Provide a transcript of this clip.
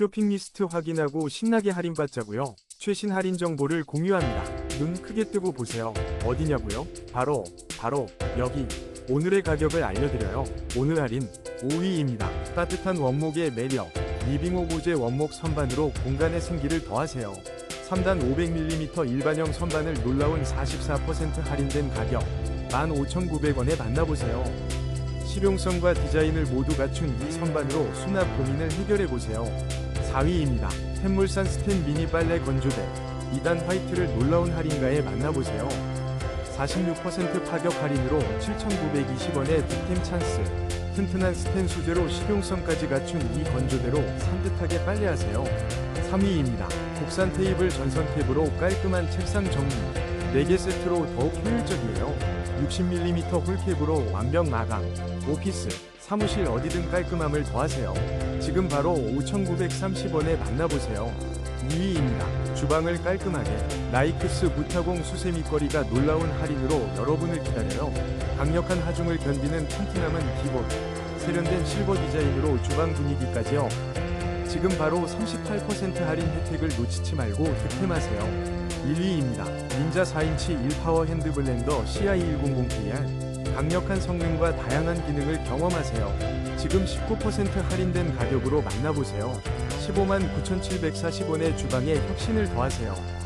쇼핑 리스트 확인하고 신나게 할인받자고요. 최신 할인 정보를 공유합니다. 눈 크게 뜨고 보세요. 어디냐고요? 바로 바로 여기. 오늘의 가격을 알려드려요. 오늘 할인 5위입니다. 따뜻한 원목의 매력. 리빙 오브제 원목 선반으로 공간의 생기를 더하세요. 3단 500mm 일반형 선반을 놀라운 44% 할인된 가격 15,900원에 만나보세요. 실용성과 디자인을 모두 갖춘 이 선반으로 수납 고민을 해결해보세요. 4위입니다. 샘물산 스텐 미니 빨래 건조대 2단 화이트를 놀라운 할인가에 만나보세요. 46% 파격 할인으로 7,920원의 득템 찬스. 튼튼한 스텐 소재로 실용성까지 갖춘 이 건조대로 산뜻하게 빨래하세요. 3위입니다. 국산 테이블 전선 캡으로 깔끔한 책상 정리. 4개 세트로 더욱 효율적이에요. 60mm 홀캡으로 완벽 마감. 오피스, 사무실 어디든 깔끔함을 더하세요. 지금 바로 5,930원에 만나보세요. 2위입니다. 주방을 깔끔하게 나이크스 무타공 수세 밑거리가 놀라운 할인으로 여러분을 기다려요. 강력한 하중을 견디는 튼튼함은 기본. 세련된 실버 디자인으로 주방 분위기까지요. 지금 바로 38% 할인 혜택을 놓치지 말고 득템하세요. 1위입니다. 닌자 4인치 1파워 핸드 블렌더 CI100KR. 강력한 성능과 다양한 기능을 경험하세요. 지금 19% 할인된 가격으로 만나보세요. 15만 9,740원의 주방에 혁신을 더하세요.